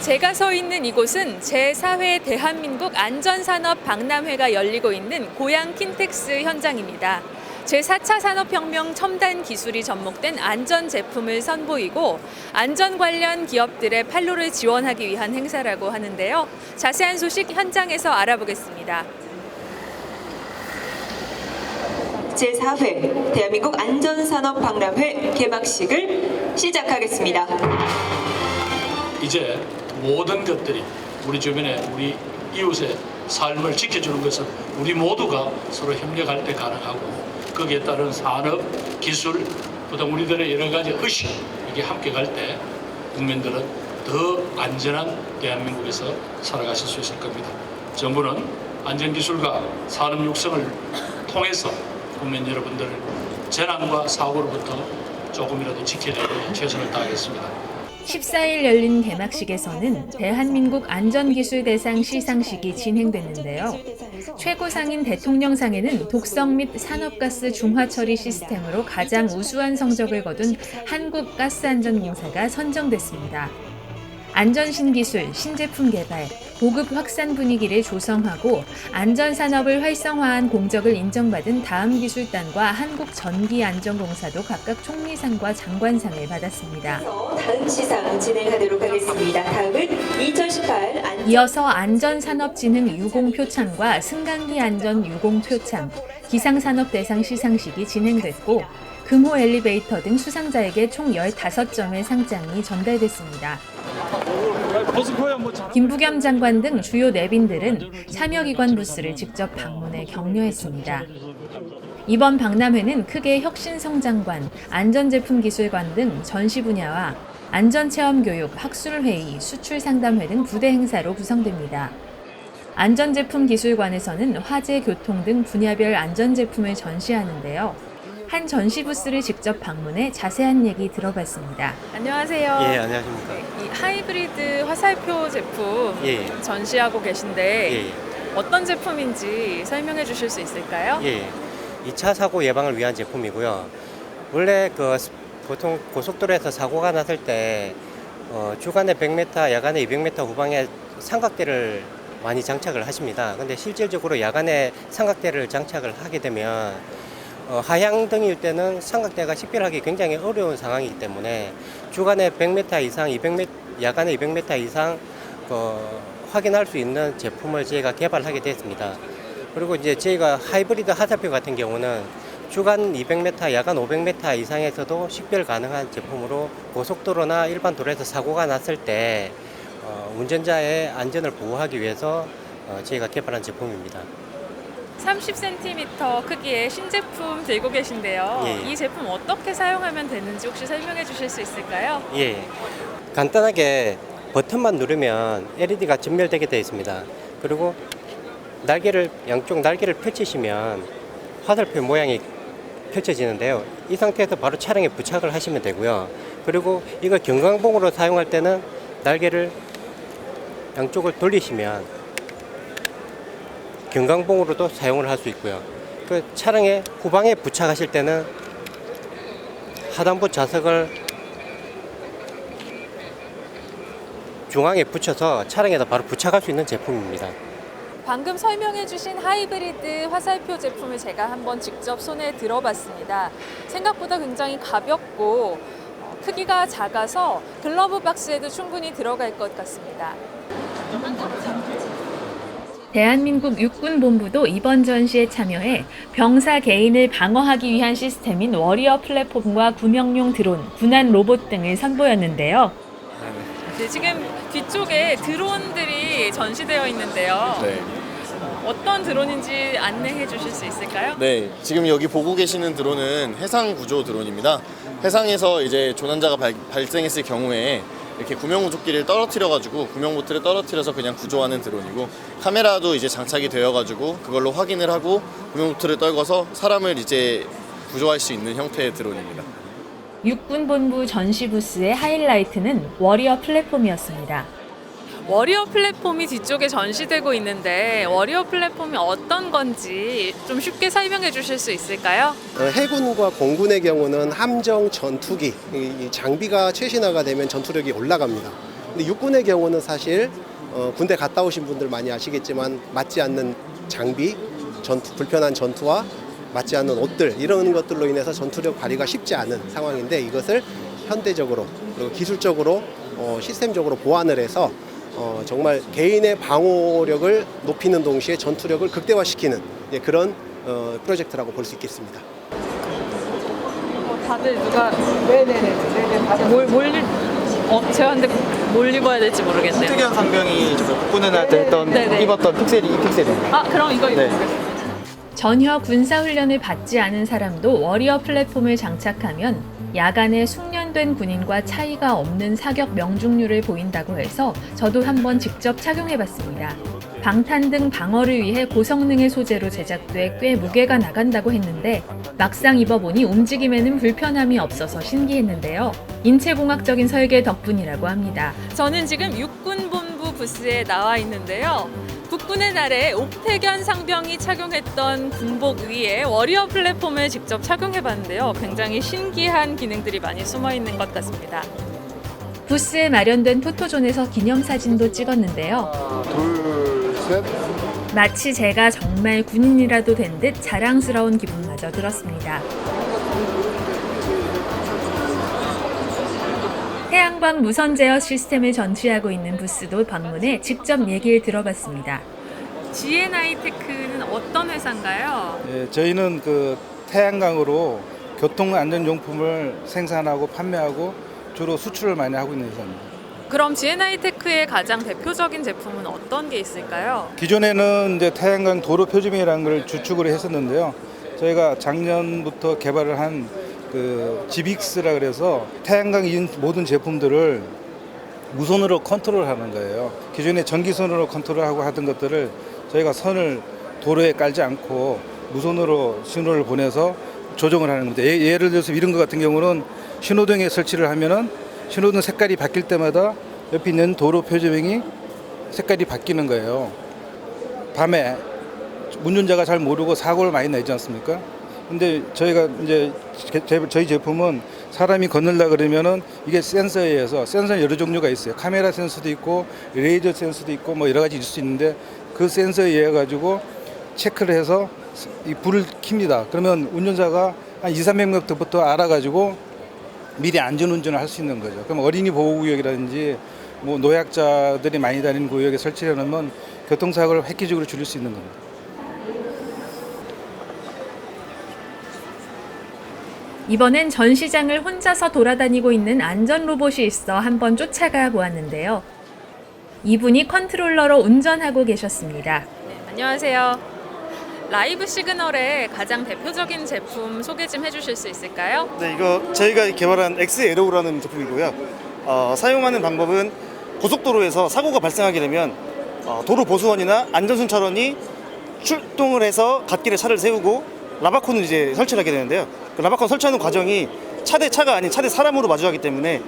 제가 서 있는 이곳은 제4회 대한민국 안전산업 박람회가 열리고 있는 고양 킨텍스 현장입니다. 제4차 산업혁명 첨단 기술이 접목된 안전 제품을 선보이고 안전 관련 기업들의 판로를 지원하기 위한 행사라고 하는데요. 자세한 소식 현장에서 알아보겠습니다. 제4회 대한민국 안전산업 박람회 개막식을 시작하겠습니다. 이제 모든 것들이 우리 주변에 우리 이웃의 삶을 지켜주는 것은 우리 모두가 서로 협력할 때 가능하고 거기에 따른 산업, 기술, 그다음 우리들의 여러 가지 의식 이게 함께 갈 때 국민들은 더 안전한 대한민국에서 살아가실 수 있을 겁니다. 정부는 안전기술과 산업 육성을 통해서 국민 여러분들을 재난과 사고로부터 조금이라도 지켜내고 최선을 다하겠습니다. 14일 열린 개막식에서는 대한민국 안전기술대상 시상식이 진행됐는데요. 최고상인 대통령상에는 독성 및 산업가스 중화처리 시스템으로 가장 우수한 성적을 거둔 한국가스안전공사가 선정됐습니다. 안전신기술, 신제품 개발, 보급 확산 분위기를 조성하고 안전산업을 활성화한 공적을 인정받은 다음 기술단과 한국전기안전공사도 각각 총리상과 장관상을 받았습니다. 다음 시상 진행하도록 하겠습니다. 다음은 2018 안... 이어서 안전산업진흥 유공표창과 승강기 안전 유공표창, 기상산업대상 시상식이 진행됐고 금호 엘리베이터 등 수상자에게 총 15점의 상장이 전달됐습니다. 김부겸 장관 등 주요 내빈들은 참여기관 부스를 직접 방문해 격려했습니다. 이번 박람회는 크게 혁신성장관, 안전제품기술관 등 전시 분야와 안전체험교육, 학술회의, 수출상담회 등 부대 행사로 구성됩니다. 안전제품기술관에서는 화재, 교통 등 분야별 안전제품을 전시하는데요. 한 전시 부스를 직접 방문해 자세한 얘기 들어봤습니다. 안녕하세요. 예, 안녕하십니까. 이 하이브리드 화살표 제품 예, 전시하고 계신데 예, 어떤 제품인지 설명해 주실 수 있을까요? 예. 2차 사고 예방을 위한 제품이고요. 원래 그 스- 보통 고속도로에서 사고가 났을 때 어, 주간에 100m, 야간에 200m 후방에 삼각대를 많이 장착을 하십니다. 근데 실질적으로 야간에 삼각대를 장착을 하게 되면 어, 하향 등일 때는 삼각대가 식별하기 굉장히 어려운 상황이기 때문에 주간에 100m 이상, 200m, 야간에 200m 이상 그, 확인할 수 있는 제품을 저희가 개발하게 됐습니다. 그리고 이제 저희가 하이브리드 하사표 같은 경우는 주간 200m, 야간 500m 이상에서도 식별 가능한 제품으로 고속도로나 일반 도로에서 사고가 났을 때 어, 운전자의 안전을 보호하기 위해서 어, 저희가 개발한 제품입니다. 30cm 크기의 신제품 들고 계신데요. 예. 이 제품 어떻게 사용하면 되는지 혹시 설명해 주실 수 있을까요? 예. 간단하게 버튼만 누르면 LED가 전멸되게 되어 있습니다. 그리고 날개를 양쪽 날개를 펼치시면 화살표 모양이 펼쳐지는데요. 이 상태에서 바로 차량에 부착을 하시면 되고요. 그리고 이걸 경광봉으로 사용할 때는 날개를 양쪽을 돌리시면 경광봉으로도 사용을 할 수 있고요. 그 차량의 후방에 부착하실 때는 하단부 좌석을 중앙에 붙여서 차량에다 바로 부착할 수 있는 제품입니다. 방금 설명해 주신 하이브리드 화살표 제품을 제가 한번 직접 손에 들어봤습니다. 생각보다 굉장히 가볍고 어, 크기가 작아서 글러브 박스에도 충분히 들어갈 것 같습니다. 대한민국 육군본부도 이번 전시에 참여해 병사 개인을 방어하기 위한 시스템인 워리어 플랫폼과 구명용 드론, 군안 로봇 등을 선보였는데요. 네, 지금 뒤쪽에 드론들이 전시되어 있는데요. 네. 어떤 드론인지 안내해 주실 수 있을까요? 네, 지금 여기 보고 계시는 드론은 해상 구조 드론입니다. 해상에서 이제 조난자가 발, 발생했을 경우에 이렇게 구명조끼를 떨어뜨려가지고 구명보트를 떨어뜨려서 그냥 구조하는 드론이고 카메라도 이제 장착이 되어가지고 그걸로 확인을 하고 구명보트를 떨궈서 사람을 이제 구조할 수 있는 형태의 드론입니다. 육군본부 전시 부스의 하이라이트는 워리어 플랫폼이었습니다. 워리어 플랫폼이 뒤쪽에 전시되고 있는데 워리어 플랫폼이 어떤 건지 좀 쉽게 설명해 주실 수 있을까요? 어, 해군과 공군의 경우는 함정 전투기 장비가 최신화가 되면 전투력이 올라갑니다. 근데 육군의 경우는 사실 어, 군대 갔다 오신 분들 많이 아시겠지만 맞지 않는 장비, 전투 불편한 전투와 맞지 않는 옷들 이런 것들로 인해서 전투력 발휘가 쉽지 않은 상황인데 이것을 현대적으로 그리고 기술적으로 어, 시스템적으로 보완을 해서 어, 정말 개인의 방어력을 높이는 동시에 전투력을 극대화시키는 예, 그런 어, 프로젝트라고 볼 수 있겠습니다. 다들 누가 네네네 다들 뭘뭘 어, 제가 근데 뭘 입어야 될지 모르겠네요. 특이한 상병이 저 복군을 할 때 했던 네네. 입었던 픽셀이 이 픽셀입니다. 아 그럼 이거 네. 입어보겠습니다. 전혀 군사 훈련을 받지 않은 사람도 워리어 플랫폼을 장착하면 야간에 숙련된 군인과 차이가 없는 사격 명중률을 보인다고 해서 저도 한번 직접 착용해 봤습니다. 방탄 등 방어를 위해 고성능의 소재로 제작돼 꽤 무게가 나간다고 했는데 막상 입어보니 움직임에는 불편함이 없어서 신기했는데요. 인체공학적인 설계 덕분이라고 합니다. 저는 지금 육군본부 부스에 나와 있는데요. 국군의 날에 옥태견 상병이 착용했던 군복 위에 워리어 플랫폼을 직접 착용해봤는데요. 굉장히 신기한 기능들이 많이 숨어 있는 것 같습니다. 부스에 마련된 포토존에서 기념사진도 찍었는데요. 둘, 셋. 마치 제가 정말 군인이라도 된 듯 자랑스러운 기분마저 들었습니다. 태양광 무선 제어 시스템을 전시하고 있는 부스도 방문해 직접 얘기를 들어봤습니다. GNI 테크는 어떤 회사인가요? 예, 저희는 그 태양광으로 교통 안전 용품을 생산하고 판매하고 주로 수출을 많이 하고 있는 회사입니다. 그럼 GNI 테크의 가장 대표적인 제품은 어떤 게 있을까요? 기존에는 이제 태양광 도로 표준이라는 걸 주축으로 했었는데요. 저희가 작년부터 개발을 한 그 GBX라 그래서 태양광 인 모든 제품들을 무선으로 컨트롤하는 거예요. 기존에 전기선으로 컨트롤하고 하던 것들을 저희가 선을 도로에 깔지 않고 무선으로 신호를 보내서 조정을 하는 겁니다. 예, 예를 들어서 이런 것 같은 경우는 신호등에 설치를 하면은 신호등 색깔이 바뀔 때마다 옆에 있는 도로 표지명이 색깔이 바뀌는 거예요. 밤에 운전자가 잘 모르고 사고를 많이 내지 않습니까? 근데 저희가 이제 제- 저희 제품은 사람이 건널다 그러면은 이게 센서에 의해서 센서 여러 종류가 있어요. 카메라 센서도 있고 레이저 센서도 있고 뭐 여러 가지 있을 수 있는데 그 센서에 의해 가지고 체크를 해서 이 불을 킵니다. 그러면 운전자가 한 2, 300m부터 알아가지고 미리 안전운전을 할 수 있는 거죠. 그럼 어린이 보호구역이라든지 뭐 노약자들이 많이 다니는 구역에 설치해 놓으면 교통사고를 획기적으로 줄일 수 있는 겁니다. 이번엔 전시장을 혼자서 돌아다니고 있는 안전 로봇이 있어 한번 쫓아가 보았는데요. 이분이 컨트롤러로 운전하고 계셨습니다. 안녕하세요. 라이브 시그널의 가장 대표적인 제품 소개 좀 해주실 수 있을까요? 네, 이거 저희가 개발한 XLO라는 제품이고요. 어, 사용하는 방법은 고속도로에서 사고가 발생하게 되면 어, 도로 보수원이나 안전순찰원이 출동을 해서 갓길에 차를 세우고 라바콘을 이제 설치를 하게 되는데요. 그 라바콘 설치하는 과정이 차 대 차가 아닌 차 대 사람으로 마주하기 때문에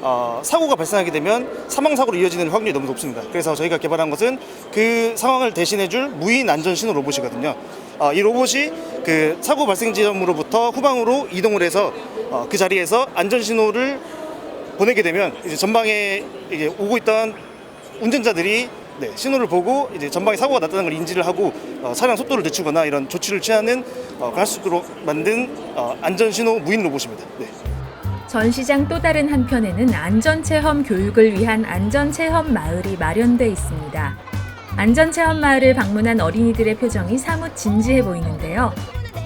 어, 사고가 발생하게 되면 사망 사고로 이어지는 확률이 너무 높습니다. 그래서 저희가 개발한 것은 그 상황을 대신해줄 무인 안전 신호 로봇이거든요. 어, 이 로봇이 그 사고 발생 지점으로부터 후방으로 이동을 해서 어, 그 자리에서 안전 신호를 보내게 되면 이제 전방에 이제 오고 있던 운전자들이 네, 신호를 보고 이제 전방에 사고가 났다는 걸 인지를 하고 어, 차량 속도를 늦추거나 이런 조치를 취하는 어, 할 수 있도록 만든 어, 안전 신호 무인 로봇입니다. 네. 전시장 또 다른 한편에는 안전체험 교육을 위한 안전체험 마을이 마련돼 있습니다. 안전체험 마을을 방문한 어린이들의 표정이 사뭇 진지해 보이는데요.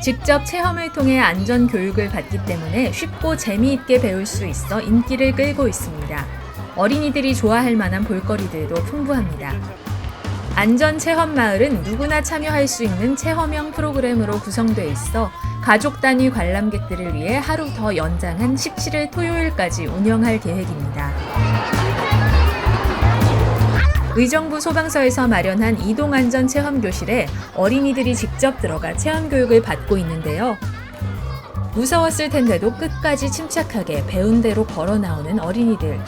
직접 체험을 통해 안전 교육을 받기 때문에 쉽고 재미있게 배울 수 있어 인기를 끌고 있습니다. 어린이들이 좋아할 만한 볼거리들도 풍부합니다. 안전체험 마을은 누구나 참여할 수 있는 체험형 프로그램으로 구성돼 있어 가족 단위 관람객들을 위해 하루 더 연장한 17일 토요일까지 운영할 계획입니다. 의정부 소방서에서 마련한 이동안전 체험 교실에 어린이들이 직접 들어가 체험 교육을 받고 있는데요. 무서웠을 텐데도 끝까지 침착하게 배운 대로 걸어 나오는 어린이들.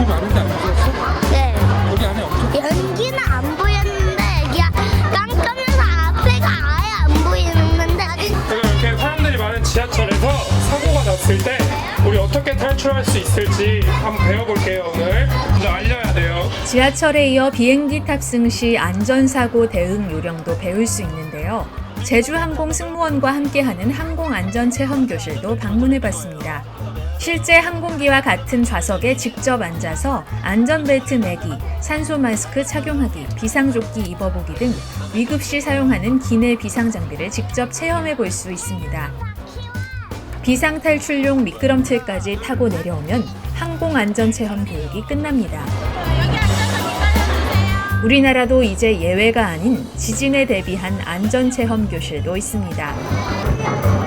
연기 많은데 안 무서웠어? 네. 여기 안에 연기는 안 보였는데 야 깜깜해서 앞에가 아예 안 보이는데 이렇게 사람들이 많은 지하철에서 사고가 났을 때 우리 어떻게 탈출할 수 있을지 한번 배워볼게요 오늘. 먼저 알려야 돼요. 지하철에 이어 비행기 탑승 시 안전사고 대응 요령도 배울 수 있는데요. 제주항공 승무원과 함께하는 항공안전체험교실도 방문해봤습니다. 실제 항공기와 같은 좌석에 직접 앉아서 안전벨트 매기, 산소 마스크 착용하기, 비상조끼 입어보기 등 위급 시 사용하는 기내 비상 장비를 직접 체험해 볼 수 있습니다. 비상탈출용 미끄럼틀까지 타고 내려오면 항공안전체험 교육이 끝납니다. 우리나라도 이제 예외가 아닌 지진에 대비한 안전체험 교실도 있습니다.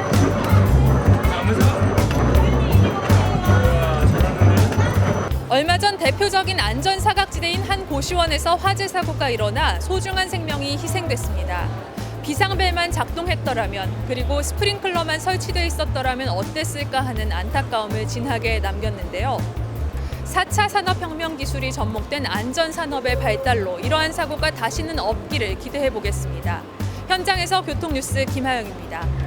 얼마 전 대표적인 안전 사각지대인 한 고시원에서 화재 사고가 일어나 소중한 생명이 희생됐습니다. 비상벨만 작동했더라면 그리고 스프링클러만 설치돼 있었더라면 어땠을까 하는 안타까움을 진하게 남겼는데요. 4차 산업혁명 기술이 접목된 안전산업의 발달로 이러한 사고가 다시는 없기를 기대해 보겠습니다. 현장에서 교통뉴스 김하영입니다.